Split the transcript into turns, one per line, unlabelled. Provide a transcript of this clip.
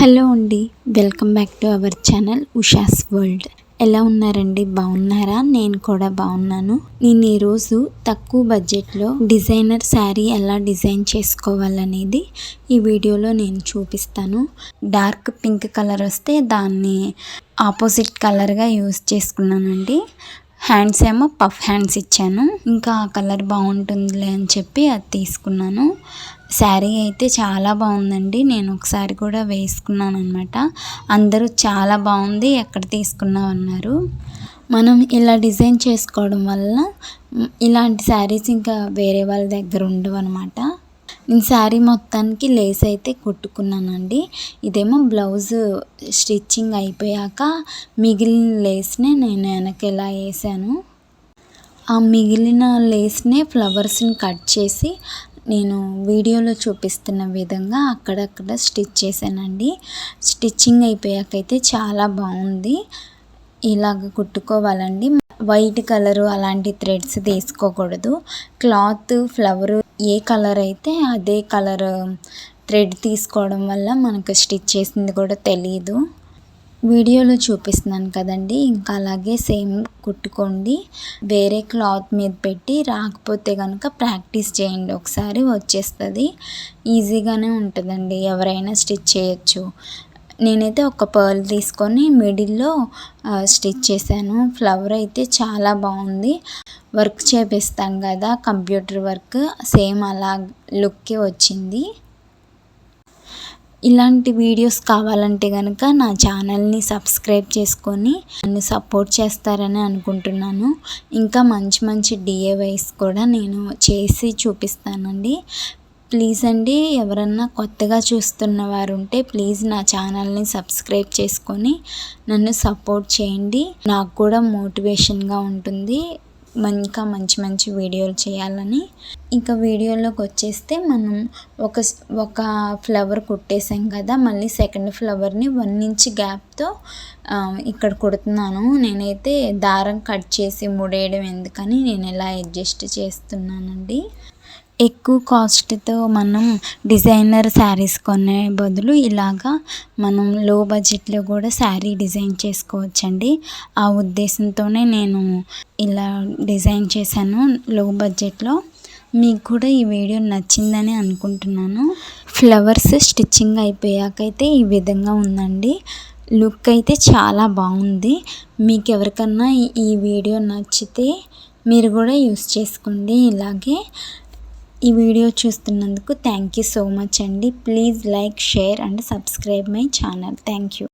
Hello అండి welcome back to our channel Usha's world. ఎలా ఉన్నారండి? బాగున్నారా? నేను కూడా బాగున్నాను. నేను ఈరోజు తక్కువ బడ్జెట్లో డిజైనర్ శారీ ఎలా డిజైన్ చేసుకోవాలనేది ఈ వీడియోలో నేను చూపిస్తాను. డార్క్ పింక్ కలర్ వస్తే దాన్ని ఆపోజిట్ కలర్గా యూస్ చేసుకున్నానండి. హ్యాండ్స్ ఏమో పఫ్ హ్యాండ్స్ ఇచ్చాను. ఇంకా ఆ కలర్ బాగుంటుందిలే అని చెప్పి అది తీసుకున్నాను. శారీ అయితే చాలా బాగుందండి. నేను ఒకసారి కూడా వేసుకున్నాను అనమాట అందరూ చాలా బాగుంది ఎక్కడ తీసుకున్నావు అన్నారు. మనం ఇలా డిజైన్ చేసుకోవడం వల్ల ఇలాంటి శారీస్ ఇంకా వేరే వాళ్ళ దగ్గర ఉండవు అనమాట నేను శారీ మొత్తానికి లేస్ అయితే కుట్టుకున్నానండి. ఇదేమో బ్లౌజ్ స్టిచ్చింగ్ అయిపోయాక మిగిలిన లేస్ని నేను వెనక ఇలా వేసాను. ఆ మిగిలిన లేస్నే ఫ్లవర్స్ని కట్ చేసి నేను వీడియోలో చూపిస్తున్న విధంగా అక్కడక్కడ స్టిచ్ చేశానండి. స్టిచ్చింగ్ అయిపోయాకైతే చాలా బాగుంది. ఇలాగ కుట్టుకోవాలండి. వైట్ కలరు అలాంటి థ్రెడ్స్ తీసుకోకూడదు. క్లాత్ ఫ్లవరు ఏ కలర్ అయితే అదే కలర్ థ్రెడ్ తీసుకోవడం వల్ల మనకు స్టిచ్ చేసింది కూడా తెలియదు వీడియోలో చూపిస్తున్నాను కదండి. ఇంకా అలాగే సేమ్ కుట్టుకోండి. వేరే క్లాత్ మీద పెట్టి రాకపోతే కనుక ప్రాక్టీస్ చేయండి. ఒకసారి వచ్చేస్తుంది. ఈజీగానే ఉంటుందండి. ఎవరైనా స్టిచ్ చేయొచ్చు. నేనైతే ఒక పర్ల్ తీసుకొని మిడిల్లో స్టిచ్ చేశాను. ఫ్లవర్ అయితే చాలా బాగుంది. వర్క్ చేపిస్తాం కదా కంప్యూటర్ వర్క్. సేమ్ అలా లుక్కే వచ్చింది. ఇలాంటి వీడియోస్ కావాలంటే కనుక నా ఛానల్ని సబ్స్క్రైబ్ చేసుకొని నన్ను సపోర్ట్ చేస్తారని అనుకుంటున్నాను. ఇంకా మంచి మంచి డిఏవైస్ కూడా నేను చేసి చూపిస్తానండి. ప్లీజ్ అండి ఎవరన్నా కొత్తగా చూస్తున్న వారు ఉంటే ప్లీజ్ నా ఛానల్ని సబ్స్క్రైబ్ చేసుకొని నన్ను సపోర్ట్ చేయండి. నాకు కూడా మోటివేషన్గా ఉంటుంది. ఇంకా మంచి మంచి వీడియోలు చేయాలని. ఇంకా వీడియోలోకి వచ్చేస్తే మనం ఒక ఒక ఫ్లవర్ కుట్టేసాం కదా మళ్ళీ సెకండ్ ఫ్లవర్ని వన్ ఇంచ్ గ్యాప్తో ఇక్కడ కుడుతున్నాను. నేనైతే దారం కట్ చేసి ముడేయడం ఎందుకని నేను ఇలా అడ్జస్ట్ చేస్తున్నానండి. ఎక్కువ కాస్ట్తో మనం డిజైనర్ శారీస్ కొనే బదులు ఇలాగా మనం లో బడ్జెట్లో కూడా శారీ డిజైన్ చేసుకోవచ్చండి. ఆ ఉద్దేశంతోనే నేను ఇలా డిజైన్ చేశాను లో. బడ్జెట్లో మీకు కూడా ఈ వీడియో నచ్చిందని అనుకుంటున్నాను. ఫ్లవర్స్ స్టిచ్చింగ్ అయిపోయాకైతే ఈ విధంగా ఉందండి. లుక్ అయితే చాలా బాగుంది. మీకు ఎవరికన్నా ఈ వీడియో నచ్చితే మీరు కూడా యూస్ చేసుకోండి ఇలాగే. ఈ వీడియో చూస్తున్నందుకు థ్యాంక్ యూ సో మచ్ అండి. Please like share and subscribe my channel thank you